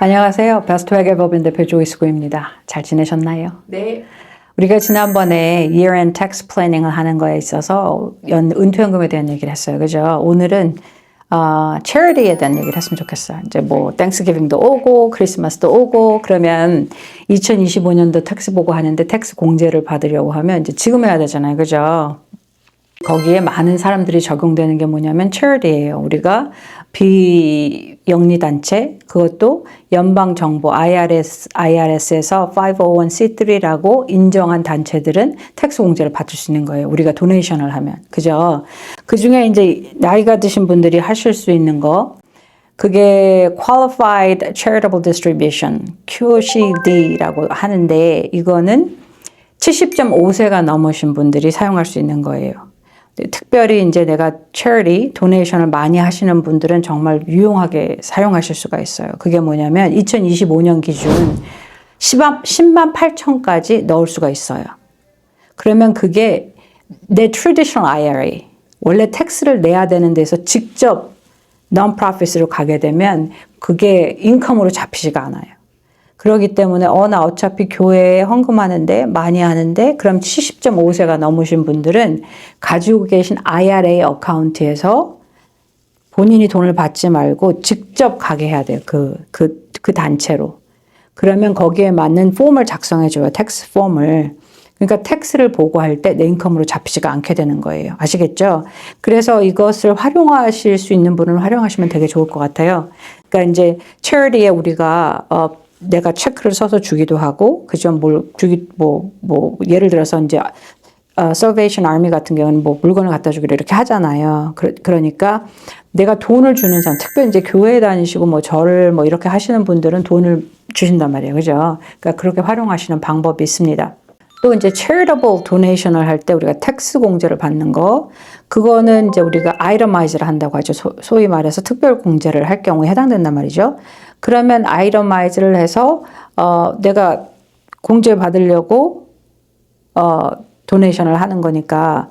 안녕하세요. 베스트웨게 법인 대표 조이스구입니다. 잘 지내셨나요? 네. 우리가 지난번에 year-end tax planning을 하는 거에 있어서 연 은퇴연금에 대한 얘기를 했어요. 그죠? 오늘은 어, charity에 대한 얘기를 했으면 좋겠어요. 이제 뭐 땡스기빙도 오고 크리스마스도 오고 그러면 2025년도 텍스 보고 하는데 텍스 공제를 받으려고 하면 이제 지금 해야 되잖아요. 그죠? 거기에 많은 사람들이 적용되는 게 뭐냐면 charity예요. 우리가 비영리 단체 그것도 연방 정부 IRS IRS에서 501c3라고 인정한 단체들은 텍스 공제를 받을 수 있는 거예요. 우리가 도네이션을 하면. 그죠? 그 중에 이제 나이가 드신 분들이 하실 수 있는 거 그게 Qualified Charitable Distribution, QCD라고 하는데 이거는 70.5세가 넘으신 분들이 사용할 수 있는 거예요. 네, 특별히 이제 내가 charity, 도네이션을 많이 하시는 분들은 정말 유용하게 사용하실 수가 있어요. 그게 뭐냐면 2025년 기준 10만, 10만 8천까지 넣을 수가 있어요. 그러면 그게 내 traditional IRA, 원래 텍스를 내야 되는 데서 직접 non-profit으로 가게 되면 그게 인컴으로 잡히지가 않아요. 그렇기 때문에 어 나 어차피 교회에 헌금하는데 많이 하는데 그럼 70.5세가 넘으신 분들은 가지고 계신 IRA 어카운트에서 본인이 돈을 받지 말고 직접 가게 해야 돼요. 그, 그, 그 단체로. 그러면 거기에 맞는 폼을 작성해 줘요. 텍스 폼을. 그러니까 텍스를 보고할 때 내 인컴으로 잡히지가 않게 되는 거예요. 아시겠죠? 그래서 이것을 활용하실 수 있는 분은 활용하시면 되게 좋을 것 같아요. 그러니까 이제 charity에 우리가 어, 내가 체크를 써서 주기도 하고 그죠 뭘 주기 뭐뭐 예를 들어서 이제 어, Salvation 같은 경우는 뭐 물건을 갖다 주기로 이렇게 하잖아요. 그러, 그러니까 내가 돈을 주는 사람, 특별히 이제 교회 다니시고 뭐 절을 뭐 이렇게 하시는 분들은 돈을 주신단 말이에요. 그죠? 그러니까 그렇게 활용하시는 방법이 있습니다. 또 이제 charitable donation을 할 때 우리가 텍스 공제를 받는 거, 그거는 이제 우리가 itemize를 한다고 하죠. 소, 소위 말해서 특별 공제를 할 경우에 해당된단 말이죠. 그러면 itemize를 해서 어, 내가 공제 받으려고 어, 도네이션을 하는 거니까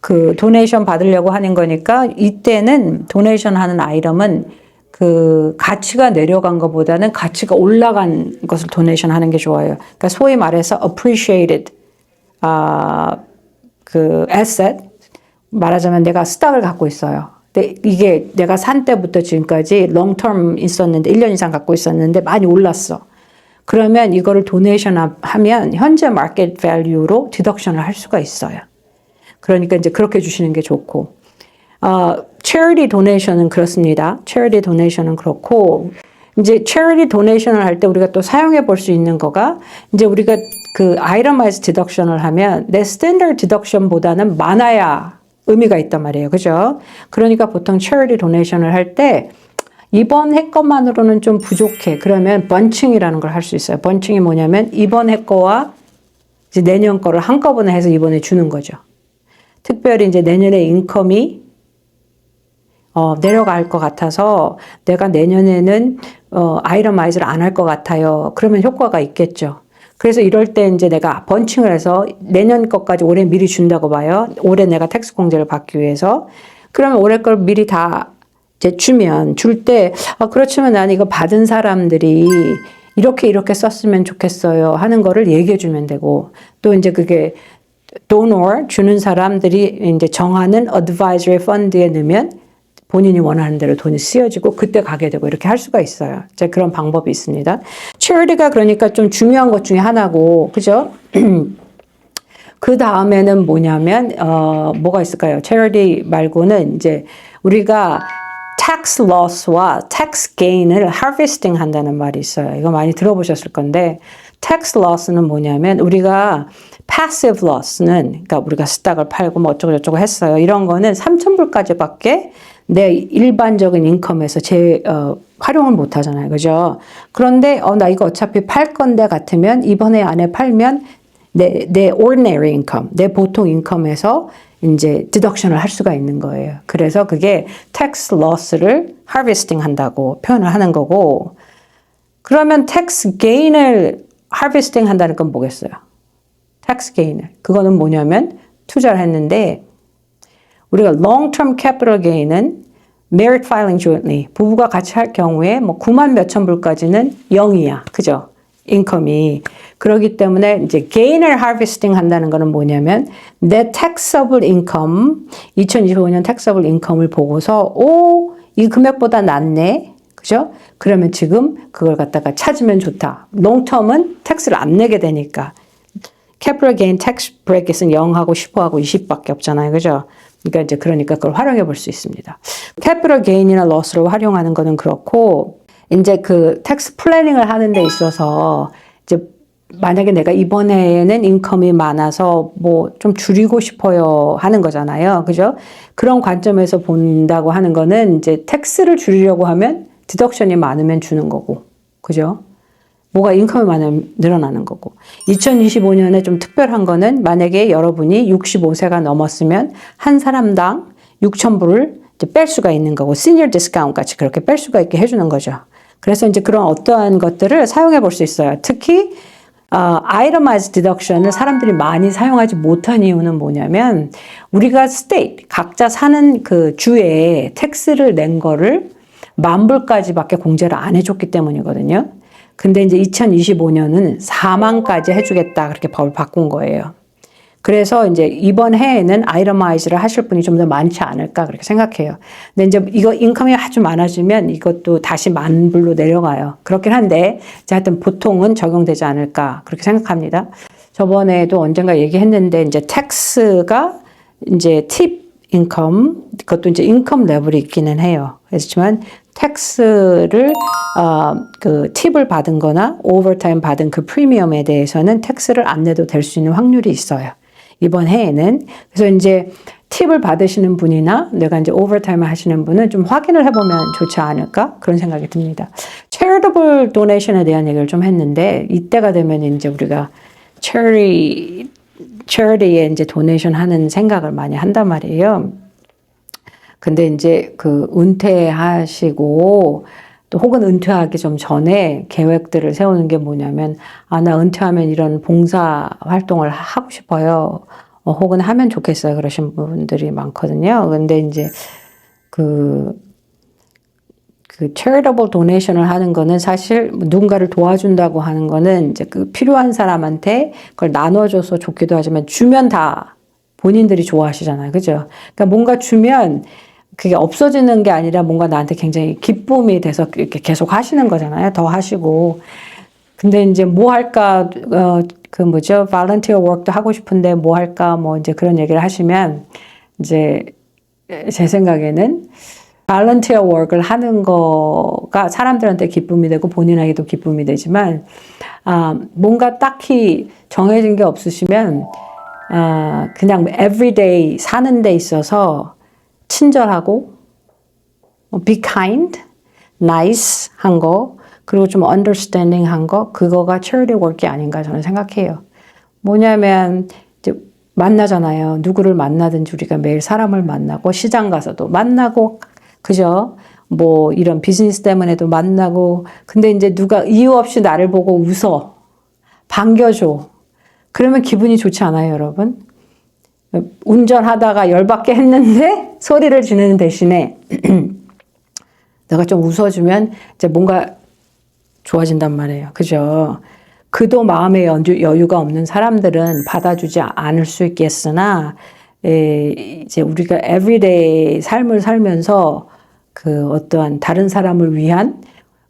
그 도네이션 받으려고 하는 거니까 이때는 도네이션 하는 아이템은 그 가치가 내려간 것보다는 가치가 올라간 것을 도네이션 하는 게 좋아요. 그러니까 소위 말해서 appreciated 아, 그 asset 말하자면 내가 스탁을 갖고 있어요. 근데 이게 내가 산 때부터 지금까지 롱텀 있었는데 1년 이상 갖고 있었는데 많이 올랐어. 그러면 이거를 도네이션 하면 현재 마켓 밸류로 디덕션을 할 수가 있어요. 그러니까 이제 그렇게 주시는 게 좋고. 어, charity donation은 그렇습니다. charity donation은 그렇고 이제 charity donation을 할 때 우리가 또 사용해 볼 수 있는 거가 이제 우리가 그 itemized deduction을 하면 내 standard deduction보다는 많아야 의미가 있단 말이에요. 그죠? 그러니까 보통 charity donation을 할 때 이번 해 것만으로는 좀 부족해. 그러면 번칭이라는 걸 할 수 있어요. 번칭이 뭐냐면 이번 해 거와 이제 내년 거를 한꺼번에 해서 이번에 주는 거죠. 특별히 이제 내년에 인컴이 어, 내려갈 것 같아서 내가 내년에는 어, 아이러마이즈를 안 할 것 같아요. 그러면 효과가 있겠죠. 그래서 이럴 때 이제 내가 번칭을 해서 내년 것까지 올해 미리 준다고 봐요. 올해 내가 텍스 공제를 받기 위해서. 그러면 올해 걸 미리 다 이제 주면 줄 때 아, 그렇지만 난 이거 받은 사람들이 이렇게 이렇게 썼으면 좋겠어요 하는 거를 얘기해 주면 되고 또 이제 그게 donor 주는 사람들이 이제 정하는 advisory fund에 넣으면 본인이 원하는 대로 돈이 쓰여지고 그때 가게 되고 이렇게 할 수가 있어요. 이제 그런 방법이 있습니다. charity가 그러니까 좀 중요한 것 중에 하나고, 그죠? 그 다음에는 뭐냐면, 어, 뭐가 있을까요? charity 말고는 이제 우리가 tax loss와 tax gain을 harvesting 한다는 말이 있어요. 이거 많이 들어보셨을 건데, tax loss는 뭐냐면 우리가 passive loss는 그러니까 우리가 스탁을 팔고 뭐 어쩌고 저쩌고 했어요. 이런 거는 3,000불까지밖에 내 일반적인 인컴에서 제 어, 활용을 못 하잖아요. 그죠? 그런데 어, 나 이거 어차피 팔 건데 같으면 이번에 안에 팔면 내, 내 ordinary income, 내 보통 인컴에서 이제 디덕션을 할 수가 있는 거예요. 그래서 그게 tax loss를 harvesting 한다고 표현을 하는 거고 그러면 tax gain을 harvesting 한다는 건 뭐겠어요? tax gain을. 그거는 뭐냐면 투자를 했는데 우리가 long-term capital gain은 merit filing jointly 부부가 같이 할 경우에 뭐 9만 몇천 불까지는 0이야. 그죠? 인컴이. 그렇기 때문에 이제 gain을 harvesting 한다는 거는 뭐냐면 내 taxable income 2025년 taxable income을 보고서 오, 이 금액보다 낮네. 그죠? 그러면 지금 그걸 갖다가 찾으면 좋다. long-term은 tax를 안 내게 되니까. capital gain tax bracket은 0하고 10하고 20밖에 없잖아요. 그죠? 그러니까 이제 그러니까 그걸 활용해 볼 수 있습니다. capital gain이나 loss를 활용하는 거는 그렇고 이제 그 텍스 플래닝을 하는 데 있어서 이제 만약에 내가 이번에는 인컴이 많아서 뭐 좀 줄이고 싶어요 하는 거잖아요. 그죠? 그런 관점에서 본다고 하는 거는 이제 텍스를 줄이려고 하면 디덕션이 많으면 주는 거고. 그죠? 뭐가 인컴이 많으면 늘어나는 거고. 2025년에 좀 특별한 거는 만약에 여러분이 65세가 넘었으면 한 사람당 6,000불을 뺄 수가 있는 거고, 시니어 디스카운트 같이 그렇게 뺄 수가 있게 해주는 거죠. 그래서 이제 그런 어떠한 것들을 사용해 볼 수 있어요. 특히, 어, itemized deduction을 사람들이 많이 사용하지 못한 이유는 뭐냐면, 우리가 state, 각자 사는 그 주에 텍스를 낸 거를 만 불까지밖에 공제를 안 해줬기 때문이거든요. 근데 이제 2025년은 4만까지 해주겠다 그렇게 법을 바꾼 거예요. 그래서 이제 이번 해에는 아이러마이즈를 하실 분이 좀 더 많지 않을까 그렇게 생각해요. 근데 이제 이거 인컴이 아주 많아지면 이것도 다시 만 불로 내려가요. 그렇긴 한데 이제 하여튼 보통은 적용되지 않을까 그렇게 생각합니다. 저번에도 언젠가 얘기했는데 이제 텍스가 이제 팁 인컴 그것도 이제 인컴 레벨이 있기는 해요. 그렇지만 텍스를 어, 그 팁을 받은 거나 오버타임 받은 그 프리미엄에 대해서는 텍스를 안 내도 될 수 있는 확률이 있어요. 이번 해에는. 그래서 이제 팁을 받으시는 분이나 내가 이제 오버타임을 하시는 분은 좀 확인을 해보면 좋지 않을까? 그런 생각이 듭니다. charitable donation에 대한 얘기를 좀 했는데 이때가 되면 이제 우리가 charity, charity에 이제 도네이션 하는 생각을 많이 한단 말이에요. 근데 이제 그 은퇴하시고 또 혹은 은퇴하기 좀 전에 계획들을 세우는 게 뭐냐면 아 나 은퇴하면 이런 봉사 활동을 하고 싶어요. 어, 혹은 하면 좋겠어요. 그러신 분들이 많거든요. 근데 이제 그, 그 charitable donation을 하는 거는 사실 누군가를 도와준다고 하는 거는 이제 그 필요한 사람한테 그걸 나눠줘서 좋기도 하지만 주면 다 본인들이 좋아하시잖아요. 그죠? 그러니까 뭔가 주면 그게 없어지는 게 아니라 뭔가 나한테 굉장히 기쁨이 돼서 이렇게 계속 하시는 거잖아요. 더 하시고. 근데 이제 뭐 할까, 어, 그 뭐죠? volunteer work도 하고 싶은데 뭐 할까, 뭐 이제 그런 얘기를 하시면 이제 제 생각에는 volunteer work을 하는 거가 사람들한테 기쁨이 되고 본인에게도 기쁨이 되지만, 아, 뭔가 딱히 정해진 게 없으시면, 아, 그냥 everyday 사는 데 있어서 친절하고 뭐 be kind, nice 한 거, 그리고 좀 understanding 한 거, 그거가 charity work이 아닌가 저는 생각해요. 뭐냐면 이제 만나잖아요. 누구를 만나든지 우리가 매일 사람을 만나고 시장 가서도 만나고 그죠? 뭐 이런 비즈니스 때문에도 만나고 근데 이제 누가 이유 없이 나를 보고 웃어 반겨줘 그러면 기분이 좋지 않아요, 여러분? 운전하다가 열받게 했는데 소리를 지르는 대신에 내가 좀 웃어주면 이제 뭔가 좋아진단 말이에요. 그죠? 그도 마음의 여유가 없는 사람들은 받아주지 않을 수 있겠으나 에, 이제 우리가 everyday 삶을 살면서 그 어떠한 다른 사람을 위한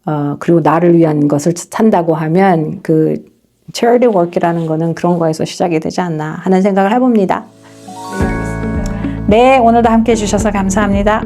어, 그리고 나를 위한 것을 산다고 하면 그 charity work이라는 거는 그런 거에서 시작이 되지 않나 하는 생각을 해봅니다. 네, 오늘도 함께 해주셔서 감사합니다.